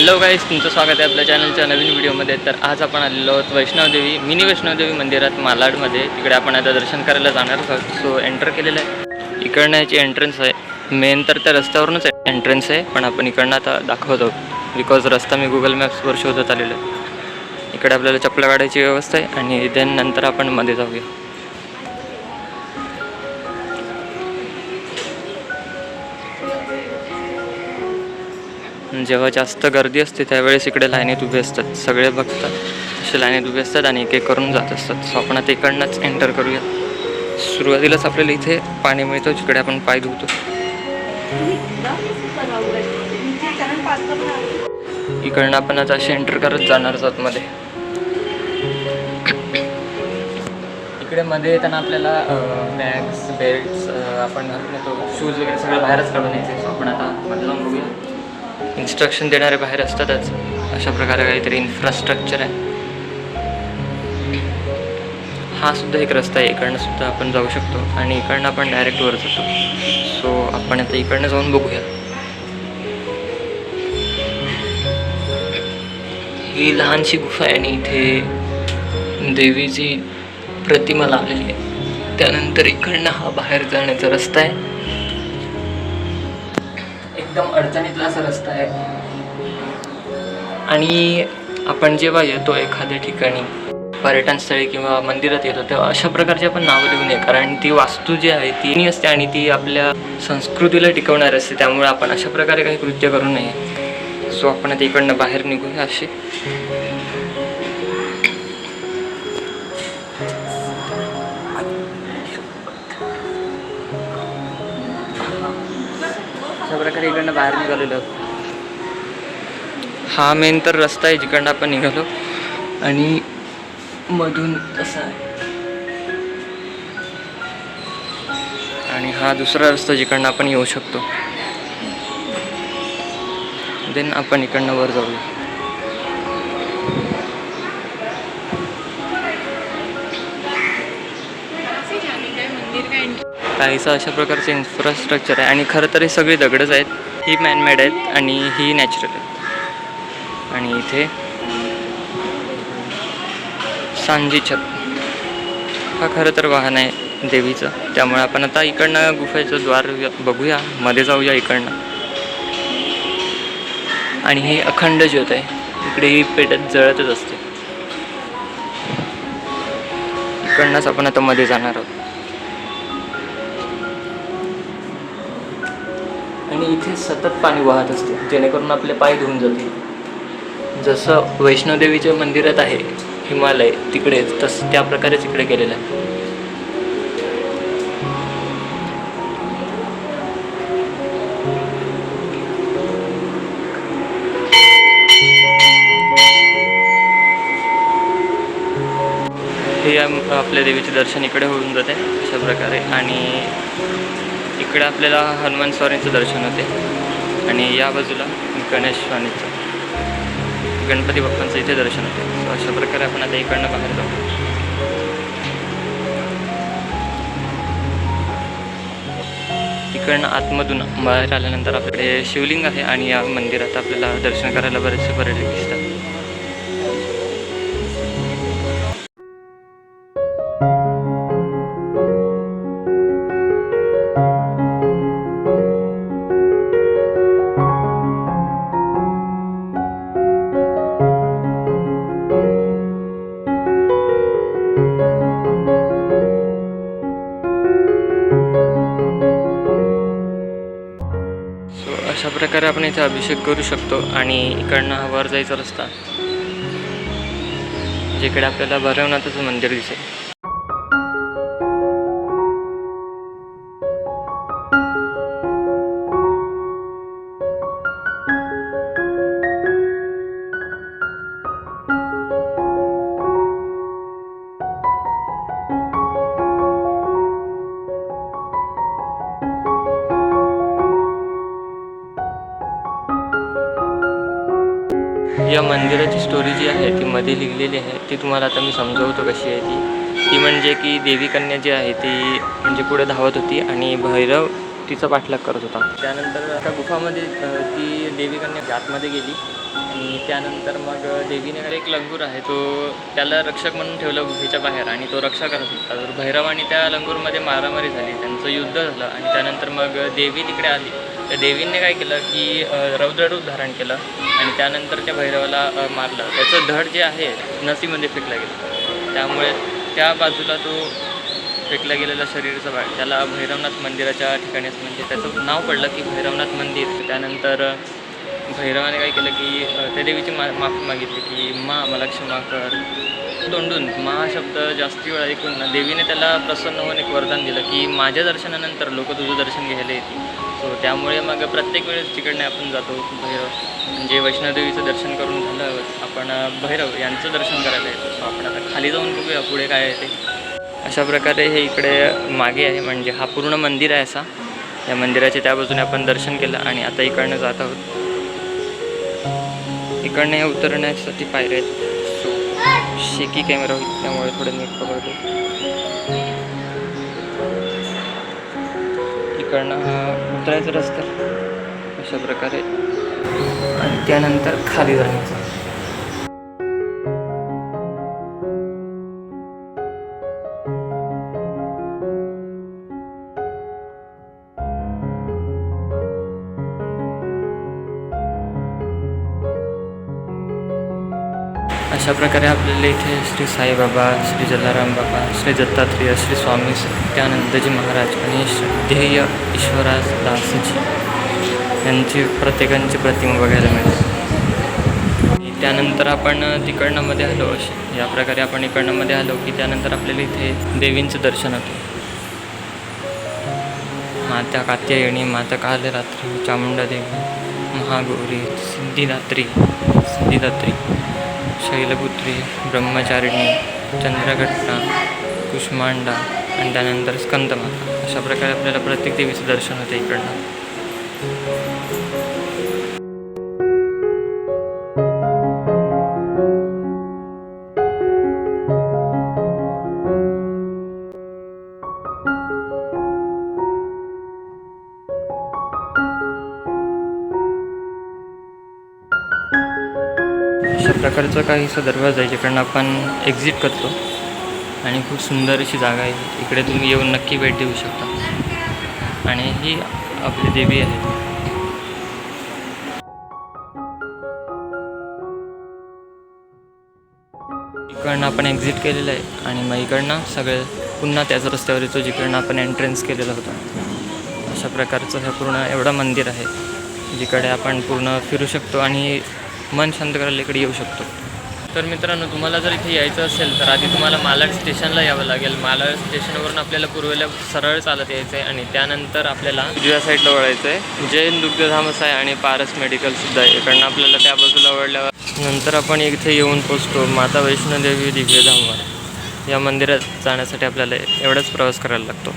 Hello guys तुमचं स्वागत आहे आपल्या चॅनलच्या नवीन व्हिडिओमध्ये तर आज आपण आलेलो आहोत वैष्णवदेवी मिनी वैष्णवदेवी मंदिरात मालाडमध्ये. तिकडे आपण आता दर्शन करायला जाणार आहोत. सो एंटर केलेलं आहे. इकडनं याची एंट्रन्स आहे. मेन तर त्या रस्त्यावरूनच एंट्रन्स आहे पण आपण इकडनं आता दाखवत. आहोत बिकॉज रस्ता मी गुगल मॅप्सवर शोधत आलेलो आहे. इकडे आपल्याला चपला काढायची व्यवस्था आहे. आणि देन नंतर आपण मध्ये जाऊया. जेव्हा जास्त गर्दी असते त्यावेळेस इकडे लाईनीत उभे असतात. सगळे बघतात. असे लाईनीत उभे असतात आणि एक एक करून जात असतात. सो आपण आता इकडनंच एंटर करूया. सुरुवातीलाच आपल्याला इथे पाणी मिळतं जिकडे आपण पाय धुतो. इकडनं आपण आता असे एंटर करत जाणार आहोत मध्ये. इकडे मध्ये येताना आपल्याला बॅग्स बेल्ट्स आपण घालून येतो. शूज वगैरे सगळं बाहेरच काढून यायचे. सो आपण आता मध्ये बघूया. इन्स्ट्रक्शन देणारे बाहेर असतातच. अशा प्रकारे काहीतरी इन्फ्रास्ट्रक्चर आहे. हा सुद्धा एक रस्ता आहे. इकडनं सुद्धा आपण जाऊ शकतो आणि इकडनं आपण डायरेक्ट वर जातो. सो आपण आता इकडनं जाऊन बघूया. ही लहानशी गुफा आहे आणि इथे देवीची प्रतिमा लावलेली आहे. त्यानंतर इकडनं हा बाहेर जाण्याचा रस्ता आहे. एकदम अडचणीतला असा रस्ता आहे. आणि आपण जेव्हा येतो एखाद्या ठिकाणी पर्यटनस्थळी किंवा मंदिरात येतो तेव्हा अशा प्रकारची आपण नावं लिहू नये. कारण ती वास्तू जी आहे ती असते आणि ती आपल्या संस्कृतीला टिकवणार असते. त्यामुळे आपण अशा प्रकारे काही कृत्य करू नये. सो आपण आता इकडनं बाहेर निघूया असे प्रकारे इकडनं बाहेर निघालेलो हा मेन तर रस्ता आहे जिकडनं आपण निघालो. आणि मधून तसा आहे. आणि हा दुसरा रस्ता जिकडनं आपण येऊ शकतो. देन आपण इकडनं वर जाऊया. काहीसं अशा प्रकारचं इन्फ्रास्ट्रक्चर आहे. आणि खरं तर हे सगळी दगडच आहेत. ही मॅनमेड आहेत आणि ही नॅचरल आहेत. आणि इथे सांजी छत. हा खरं तर वाहन आहे देवीचं. त्यामुळे आपण आता इकडनं गुफेचं द्वार बघूया. मध्ये जाऊया इकडनं. आणि ही अखंड ज्योत आहे. इकडे ही पेटत जळतच असते. इकडनंच आपण आता मध्ये जाणार आहोत. आणि इथे सतत पाणी वाहत असते. जेणेकरून आपले पाय धुवून जातील. जसं वैष्णोदेवीच्या मंदिरात आहे हिमालय तिकडे तस त्या प्रकारेच इकडे केलेलं आहे. हे आपल्या देवीचे दर्शन इकडे होऊन जाते अशा प्रकारे. आणि इकडे आपल्याला हनुमान स्वामींचं दर्शन होते. आणि या बाजूला गणेश स्वामीचं गणपती बाप्पांचं इथे दर्शन होते. अशा प्रकारे आपण आता इकडनं बाहेर जाऊ. तिकडनं आतमधून बाहेर आल्यानंतर आपल्याकडे शिवलिंग आहे आणि या मंदिरात आपल्याला दर्शन करायला बरेचसे पर्यटक दिसतात. प्रकारे आपण इथे अभिषेक करू शकतो आणि इकडनं हा वर जायचा रस्ता. जिकडे आपल्याला भैरवनाथाचं मंदिर दिसेल. या मंदिराची स्टोरी जी आहे ती मध्ये लिहिलेली आहे ती तुम्हाला आता मी समजवतो कशी आहे ती. ती म्हणजे की देवी कन्या जी आहे ती म्हणजे पुढे धावत होती आणि भैरव तिचा पाठलाग करत होता. त्यानंतर त्या गुफामध्ये ती देवी कन्या आतमध्ये गेली. आणि त्यानंतर मग देवीने एक लंगूर आहे तो त्याला रक्षक म्हणून ठेवलं गुफेच्या बाहेर आणि तो रक्षा करत होता. तर भैरव आणि त्या लंगूरमध्ये मारामारी झाली त्यांचं युद्ध झालं आणि त्यानंतर मग देवी तिकडे आली. तर देवीने काय केलं की रौद्ररूप धारण केलं. आणि त्यानंतर त्या भैरवाला मारलं. त्याचं धड जे आहे नसीमध्ये फेकला गेलं. त्यामुळे त्या बाजूला तो फेकला गेलेला शरीराचा भाग त्याला भैरवनाथ मंदिराच्या ठिकाणीच म्हणजे त्याचं नाव पडलं की भैरवनाथ मंदिर. त्यानंतर भैरवाने काय केलं की त्या देवीची मा माफी मागितली की मा मला क्षमा कर. तोंडून मा हा शब्द जास्ती वेळा ऐकून ना देवीने त्याला प्रसन्न होऊन एक वरदान दिलं की माझ्या दर्शनानंतर लोक तुझं दर्शन घ्यायला येतील. सो त्यामुळे मग प्रत्येक वेळेस तिकडने आपण जातो भैरव म्हणजे वैष्णोदेवीचं दर्शन करून झालं आपण भैरव यांचं दर्शन करायला येतो. सो आपण आता खाली जाऊन बघूया पुढे काय आहे ते. अशा प्रकारे हे इकडे मागे आहे म्हणजे हा पूर्ण मंदिर आहे असा. या मंदिराचे त्या बाजूने आपण दर्शन केलं आणि आता इकडनं जात आहोत. इकडनं हे उतरण्यासाठी पायऱ्या आहेत. सो शेकी कॅमेरा होईल त्यामुळे थोडं नीट पकडतो. इकडनं हा उतरायचा रस्ता. अशा प्रकारे. आणि त्यानंतर खाली जाण्याचं. अशा प्रकारे आपल्याला इथे श्री साईबाबा श्री जलाराम बाबा श्री दत्तात्रेय श्री स्वामी सत्यानंदजी महाराज आणि ध्येय ईश्वराज दासजी यांची प्रत्येकांची प्रतिमा बघायला मिळते. त्यानंतर आपण तिकडनंमध्ये आलो. या प्रकारे आपण इकडनंमध्ये आलो की त्यानंतर आपल्याला इथे देवींचं दर्शन होतं. माता कात्यायणी माता कालरात्री चामुंडा देवी महागौरी सिद्धिदात्री सिद्धिदात्री शैलपुत्री ब्रह्मचारिणी चंद्रघटना कुष्मांडा आणि त्यानंतर स्कंदमाता. अशा प्रकारे आपल्याला प्रत्येक देवीचं दर्शन होते इकडनं. अशा प्रकारचा काहीसा दरवाजा आहे जिकडनं आपण एक्झिट करतो. आणि खूप सुंदर अशी जागा आहे. इकडे तुम्ही येऊन नक्की भेट देऊ शकता. आणि ही आपली देवी आहे. इकडनं आपण एक्झिट केलेलं आहे. आणि मग इकडनं सगळे पुन्हा त्याच रस्त्यावर येतो जिकडनं आपण एंट्रन्स केलेला होता. अशा प्रकारचं हे पूर्ण एवढं मंदिर आहे. जिकडे आपण पूर्ण फिरू शकतो आणि मन शांत करायला इकडे येऊ शकतो. तर मित्रांनो तुम्हाला जर इथे यायचं असेल तर आधी तुम्हाला मालाड स्टेशनला यावं लागेल. मालाड स्टेशनवरून आपल्याला पूर्वेला सरळ चालत यायचं आहे आणि त्यानंतर आपल्याला उजव्या साईडला वळायचं आहे जैन दुग्धधाम असं आहे आणि पारस मेडिकलसुद्धा आहे. इकडनं आपल्याला त्या बाजूला वळल्यावर नंतर आपण इथे येऊन पोचतो माता वैष्णोदेवी दिव्यधामवर या मंदिरात जाण्यासाठी आपल्याला एवढाच प्रवास करायला लागतो.